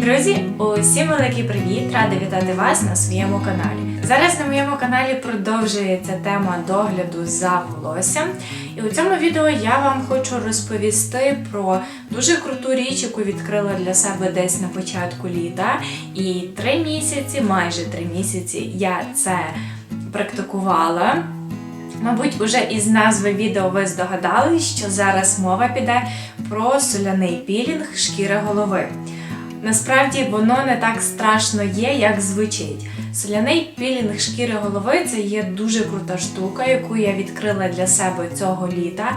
Друзі, усім великий привіт! Рада вітати вас на своєму каналі. Зараз на моєму каналі продовжується тема догляду за волоссям. І у цьому відео я вам хочу розповісти про дуже круту річ, яку відкрила для себе десь на початку літа. І три місяці, майже три місяці, я це практикувала. Мабуть, уже із назви відео ви здогадались, що зараз мова піде про соляний пілінг шкіри голови. Насправді воно не так страшно є, як звучить. Соляний пілінг шкіри голови це є дуже крута штука, яку я відкрила для себе цього літа.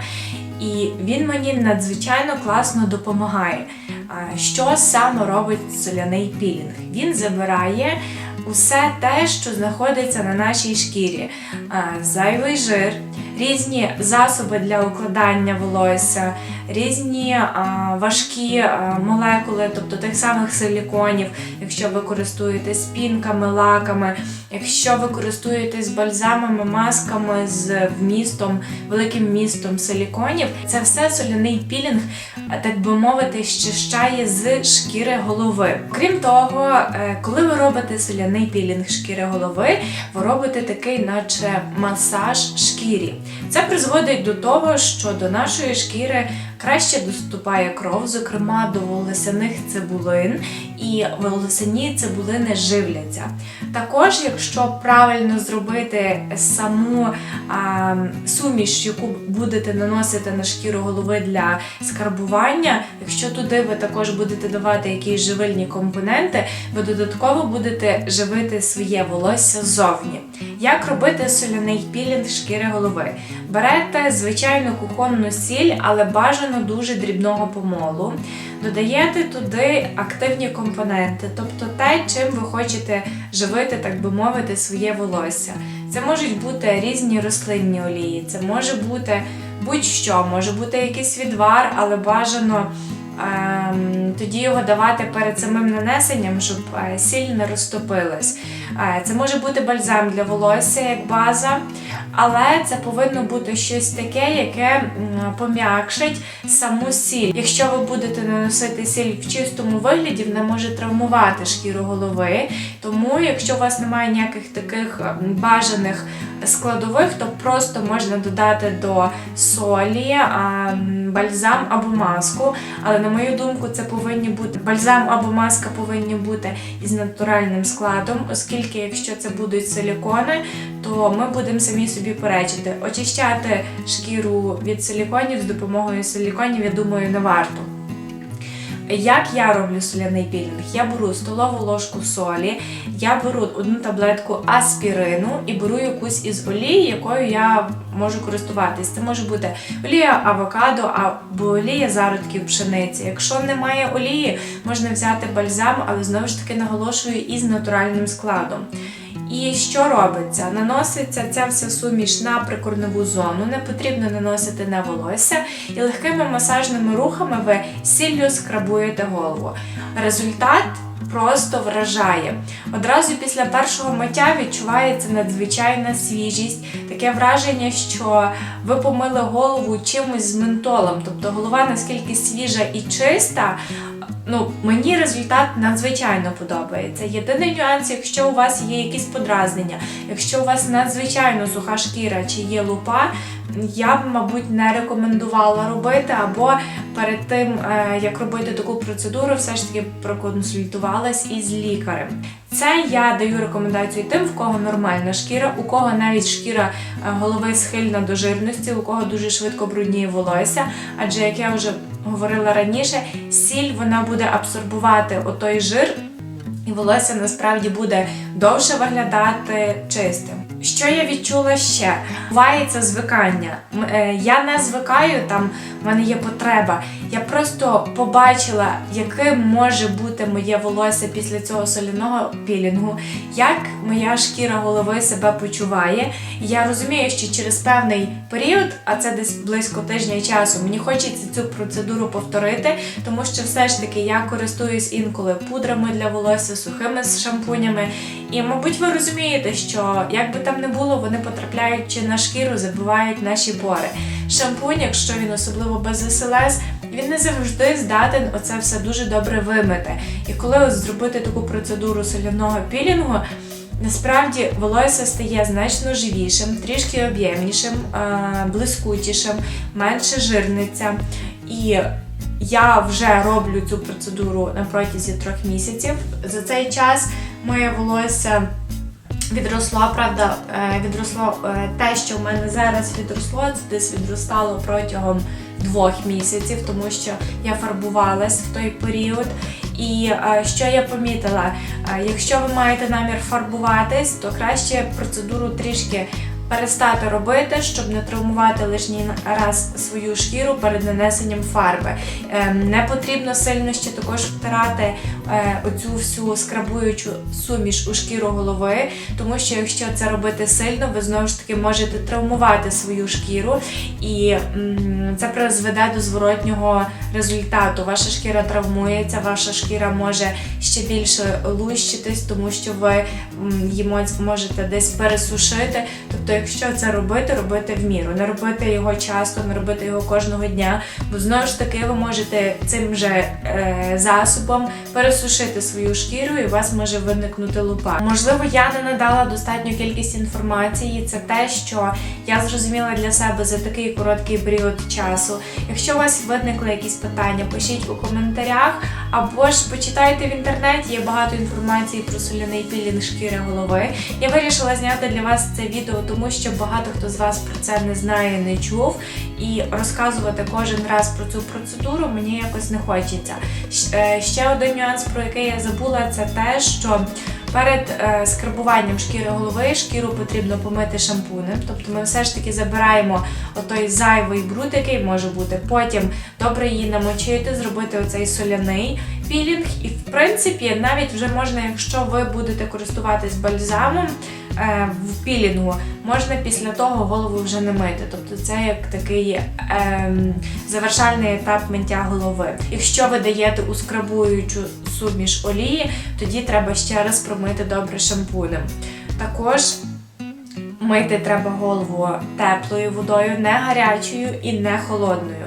І він мені надзвичайно класно допомагає. Що саме робить соляний пілінг? Він забирає усе те, що знаходиться на нашій шкірі: зайвий жир, різні засоби для укладання волосся, різні важкі молекули, тобто тих самих силіконів, якщо ви користуєтесь пінками, лаками, якщо ви користуєтесь бальзамами, масками з вмістом, великим вмістом силіконів, це все соляний пілінг, так би мовити, щищає з шкіри голови. Крім того, е, коли ви робите соляний пілінг шкіри голови, ви робите такий, наче масаж шкірі. Це призводить до того, що до нашої шкіри краще доступає кров, зокрема до волосяних цибулин, і волосяні цибулини живляться. Також, якщо правильно зробити саму а, суміш, яку будете наносити на шкіру голови для скарбування, якщо туди ви також будете давати якісь живильні компоненти, ви додатково будете живити своє волосся ззовні. Як робити соляний пілінг шкіри голови? Берете звичайну кухонну сіль, але бажано дуже дрібного помолу. Додаєте туди активні компоненти, тобто те, чим ви хочете живити, так би мовити, своє волосся. Це можуть бути різні рослинні олії, це може бути будь-що, може бути якийсь відвар, але бажано тоді його давати перед самим нанесенням, щоб е, сіль не розтопилась. Е, Це може бути бальзам для волосся як база, але це повинно бути щось таке, яке пом'якшить саму сіль. Якщо ви будете наносити сіль в чистому вигляді, вона може травмувати шкіру голови. Тому, якщо у вас немає ніяких таких бажаних складових, то просто можна додати до солі бальзам або маску. Але на мою думку, це повинні бути бальзам або маска повинні бути із натуральним складом, оскільки якщо це будуть силікони, то ми будемо самі собі перечити. Очищати шкіру від силіконів з допомогою силіконів, я думаю, не варто. Як я роблю соляний пілінг? Я беру столову ложку солі, я беру одну таблетку аспірину і беру якусь із олій, якою я можу користуватись. Це може бути олія авокадо або олія зародків пшениці. Якщо немає олії, можна взяти бальзам, але знову ж таки наголошую із натуральним складом. І що робиться? Наноситься ця вся суміш на прикорневу зону, не потрібно наносити на волосся, і легкими масажними рухами ви сіллю скрабуєте голову. Результат просто вражає. Одразу після першого миття відчувається надзвичайна свіжість, таке враження, що ви помили голову чимось з ментолом, тобто голова наскільки свіжа і чиста. Ну, мені результат надзвичайно подобається. Єдиний нюанс, якщо у вас є якісь подразнення, якщо у вас надзвичайно суха шкіра чи є лупа, я б, мабуть, не рекомендувала робити, або перед тим, е, як робити таку процедуру, все ж таки проконсультувалась із лікарем. Це я даю рекомендацію тим, в кого нормальна шкіра, у кого навіть шкіра е, голови схильна до жирності, у кого дуже швидко брудніє волосся. Адже, як я вже говорила раніше, сіль вона буде абсорбувати отой жир, і волосся насправді буде довше виглядати чистим. Що я відчула ще? Бувається звикання. Е, Я не звикаю, там в мене є потреба. Я просто побачила, яким може бути моє волосся після цього соляного пілінгу, як моя шкіра голови себе почуває. Я розумію, що через певний період, а це десь близько тижня часу, мені хочеться цю процедуру повторити, тому що все ж таки я користуюсь інколи пудрами для волосся, сухими шампунями. І, мабуть, ви розумієте, що як би там не було, вони потрапляють чи на шкіру, забивають наші пори. Шампунь, якщо він особливо без СЛС, він не завжди здатен оце все дуже добре вимити. І коли от зробити таку процедуру соляного пілінгу, Насправді волосся стає значно живішим, трішки об'ємнішим, е, блискучішим, менше жирниця. І я вже роблю цю процедуру на протязі трьох місяців. За цей час моє волосся відросло, правда, е, відросло е, те, що в мене зараз відросло, це десь відростало протягом двох місяців, тому що я фарбувалась в той період. І е, що я помітила, Е, якщо ви маєте намір фарбуватись, то краще процедуру трішки перестати робити, щоб не травмувати лишній раз свою шкіру перед нанесенням фарби. Е, Не потрібно сильно ще також втирати оцю всю скрабуючу суміш у шкіру голови, тому що якщо це робити сильно, ви знову ж таки можете травмувати свою шкіру, і це призведе до зворотнього результату. Ваша шкіра травмується, ваша шкіра може ще більше лущитись, тому що ви її можете десь пересушити. Тобто, якщо це робити, робити в міру, не робити його часто, не робити його кожного дня, бо знову ж таки ви можете цим же е, засобом пересушити свою шкіру, і у вас може виникнути лупа. Можливо, я не надала достатню кількість інформації. Це те, що я зрозуміла для себе за такий короткий період часу. Якщо у вас виникли якісь питання, пишіть у коментарях, або ж почитайте в інтернеті. Є багато інформації про соляний пілінг шкіри голови. Я вирішила зняти для вас це відео, тому що багато хто з вас про це не знає, не чув. І розказувати кожен раз про цю процедуру мені якось не хочеться. Е, Ще один нюанс, про який я забула, це те, що перед е, скрабуванням шкіри голови шкіру потрібно помити шампунем. Тобто ми все ж таки забираємо отой зайвий бруд, який може бути. Потім добре її намочити, зробити оцей соляний пілінг. І в принципі, навіть вже можна, якщо ви будете користуватись бальзамом е, в пілінгу, можна після того голову вже не мити. Тобто це як такий ем, завершальний етап миття голови. Якщо ви даєте у скрабуючу суміш олії, тоді треба ще раз промити добре шампунем. Також мити треба голову теплою водою, не гарячою і не холодною.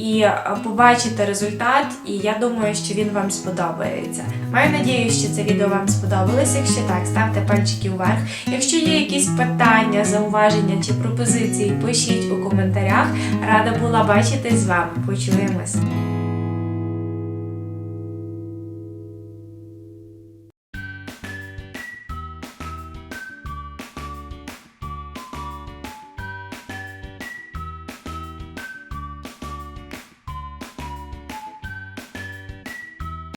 І е, побачите результат, і я думаю, що він вам сподобається. Маю надію, що це відео вам сподобалось. Якщо так, ставте пальчики вверх. Якщо є якісь питання, зауваження чи пропозиції, пишіть у коментарях. Рада була бачити з вами. Почуємось.